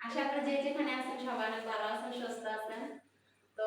আশা করি যে যেখানে আছেন সবাই অনেক ভালো আছেন সুস্থ আছেন। তো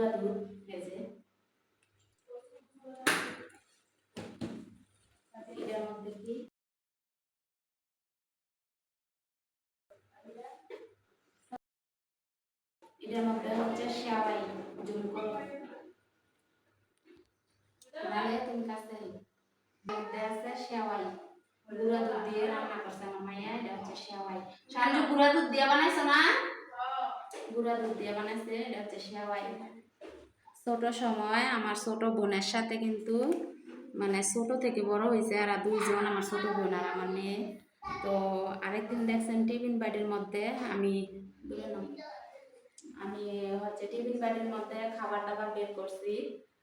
পুরা দুধ যে এটার মধ্যে কি? এটার মধ্যে হচ্ছে সেওয়াই জোর করো। তুমি কাছে মধ্যে আছে গুঁড়া দুধ দিয়ে রান্না করছে আমার মাইয়া এটা হচ্ছে সেওয়াই সানজু গুঁড়া দুধ দিয়ে বানাইছো না? গুঁড়া দুধ দিয়ে বানাইছে এটা হচ্ছে সেওয়াই ছোট সময় আমার ছোট বোনের সাথে কিন্তু মানে ছোট থেকে বড় হয়েছে আর দুইজন আমার ছোট বোন আর আমার মেয়ে। তো আরেকদিন দেখছেন টিফিন বাটির মধ্যে আমি আমি হচ্ছে টিফিন বাটির মধ্যে খাবার দাবার বের করছি।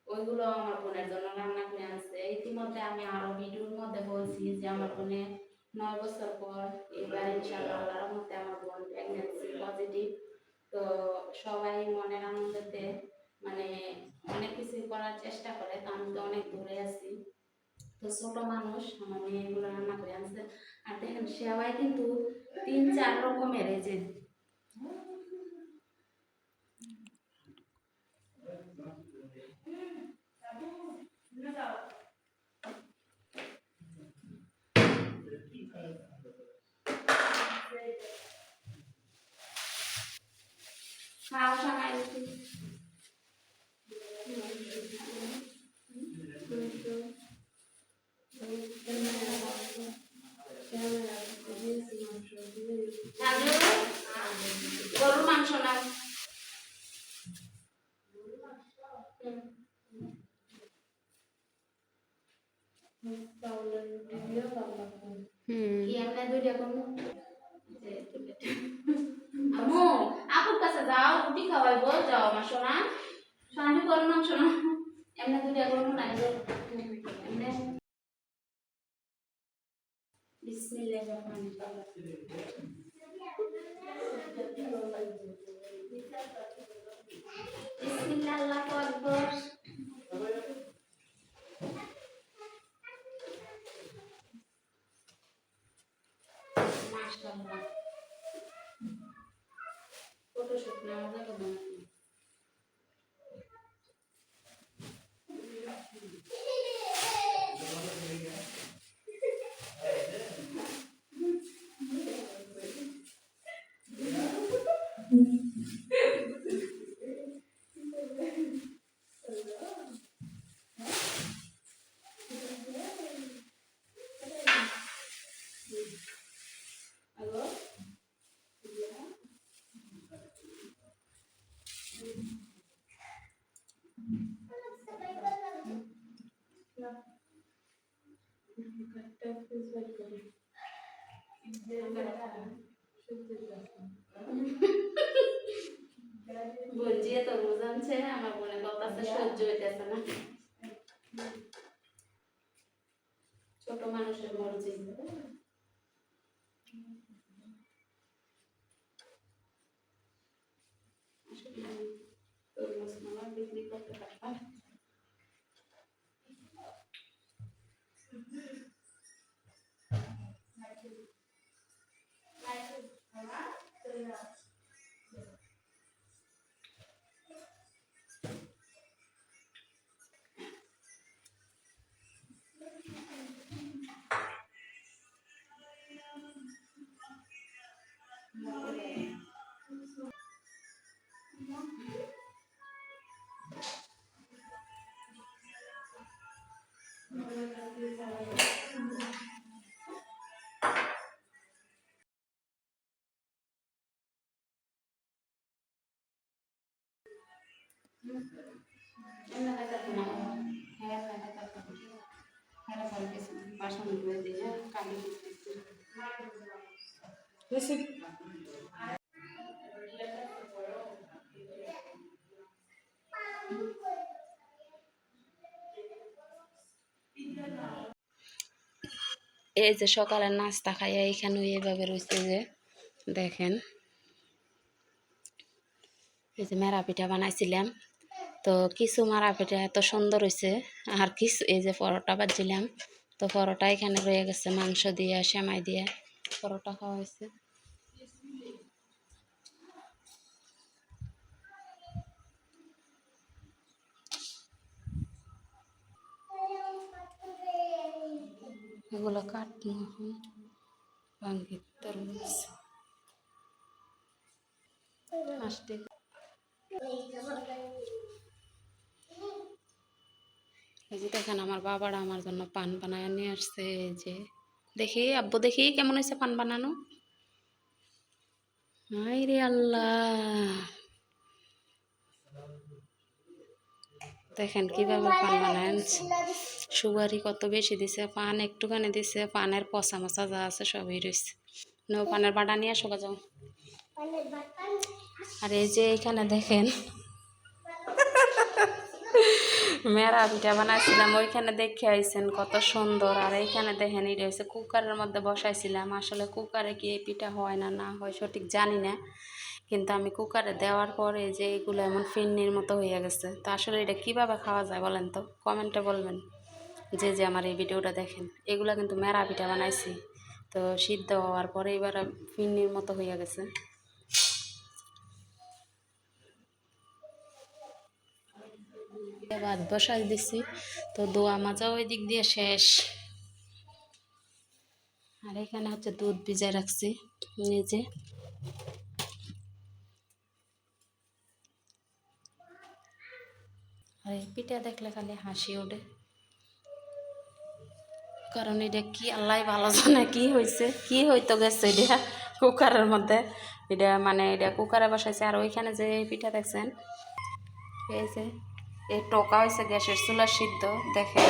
ওইগুলো আমার বোনের জন্য রান্না করে আনছে। ইতিমধ্যে আমি আরও ভিডিওর মধ্যে বলছি যে আমার বোনে নয় বছর পর এবার ইনশাআল্লাহ আল্লাহর রহমতে আমার বোন প্রেগনেন্সি পজিটিভ তো সবাই মনের আনন্দতে মানে অনেক কিছু করার চেষ্টা করে, তো আমি তো অনেক দূরে আছি। তো ছোট মানুষ, আমার মেয়ে এগুলো রান্না করে আনছে। আর দেখেন সেবাই কিন্তু তিন, চার রকমের এই যে খাওয়া সময় গরুর মাংস না কি এমনি দুইটা করব আম্মু আপুর কাছে যাও রুটি খাওয়াইবো যাও আমার সোনা সোনালি করো না সোনা এমনি দুইটা করব না এই যে, এমনি বিসমিল্লাহির রহমানির রহিম বুঝানছে আমার মনে কথা সহ্য হইতেছে না ছোট মানুষের মর্জি Gracias. এই যে সকালের নাস্তা খাইয়া এখানে এইভাবে রয়েছে যে, দেখেন। এই যে মেরা পিঠা বানাইছিলাম। তো কিছু মারা পিঠা এত সুন্দর হয়েছে আর কিছু এই যে পরোটা বাজছিলাম তো পরোটা এখানে রয়ে গেছে মাংস দিয়ে, সেমাই দিয়ে। পরোটা খাওয়া হয়েছে। এগুলো কাটনো এখন। ভাঙ্গির তরমুজ আসতে এই যে দেখেন, আমার বাবারা আমার জন্য পান বানায় নিয়ে আসছে যে। দেখি, আব্বু দেখি, কেমন হয়েছে পান বানানো? হাই রে আল্লাহ। দেখেন কীভাবে পান বানায়। সুগারি কত বেশি দিছে, পান একটুখানি দিছে, পানের পচা মচা যা আছে সবই রয়েছে। নো পানের বাটা নিয়ে আসো যাও আর এই যে এখানে দেখেন মেরা পিঠা বানাইছিলাম, ওইখানে দেখে আইছেন কত সুন্দর। আর এইখানে দেখেন, এটা হয়েছে কুকারের মধ্যে বসাইছিলাম। আসলে কুকারে কি এই পিঠা হয় না না হয় সঠিক জানি না। কিন্তু আমি কুকারে দেওয়ার পরে যে এগুলো এমন ফিন্নির মতো হয়ে গেছে। তো আসলে এটা কীভাবে খাওয়া যায় বলেন তো? কমেন্টে বলবেন। যে যে আমার এই ভিডিওটা দেখেন, এগুলো কিন্তু মেরা পিঠা বানাইছি। তো সিদ্ধ হওয়ার পরে এবার ফিন্নির মতো হয়ে গেছে। ভাত বসাই দিছি। তো দোয়া মাজা ওই দিক দিয়ে শেষ। আর এখানে হচ্ছে দুধ ভিজায় রাখছি নিজে। আর এই পিঠা দেখলে খালি হাসি ওঠে। কারণ এটা কি আল্লাহ ভালো জানে কি হয়েছে কি হইতো গেছে এটা কুকারের মধ্যে। এটা মানে এটা কুকারে বসাইছে। আর ওইখানে যে পিঠা দেখছেন, এই যে এই টোকা হয়েছে গ্যাসের চুলা সিদ্ধ দেখে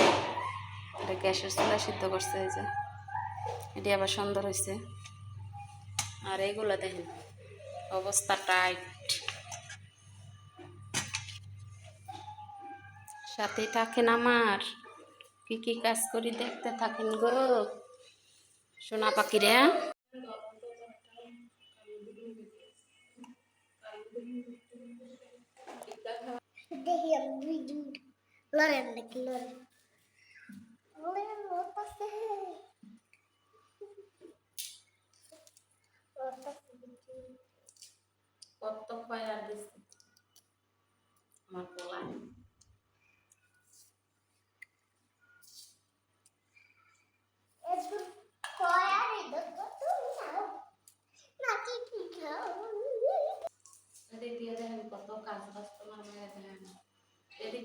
এটা গ্যাসের চুলা সিদ্ধ করছে এই যে। এটি আবার সুন্দর হয়েছে আর এইগুলো দেখেন, অবস্থা টাইট। সাথে থাকেন আমার। কি কি কাজ করি দেখতে থাকেন গো। সোনা পাখিরে। Damn, we dude. Lauren, like Lauren. Lauren, what was that? What the fuck?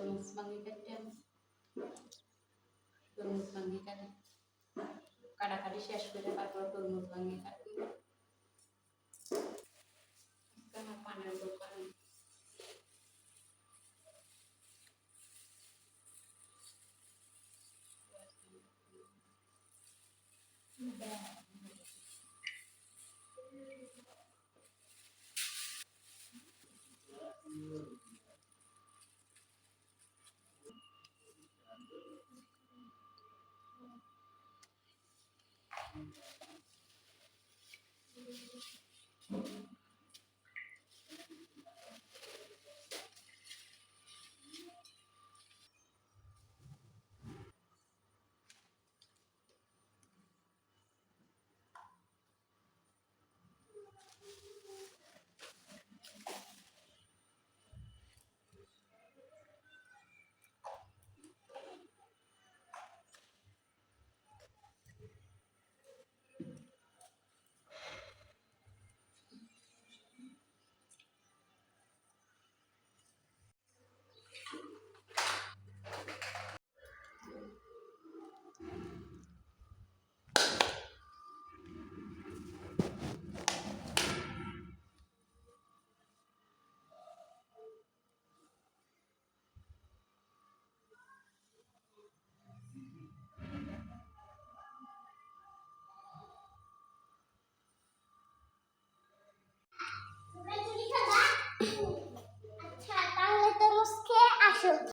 tolong semanggikan ya. karena tadi saya sudah dapat kalau turun karena Yeah.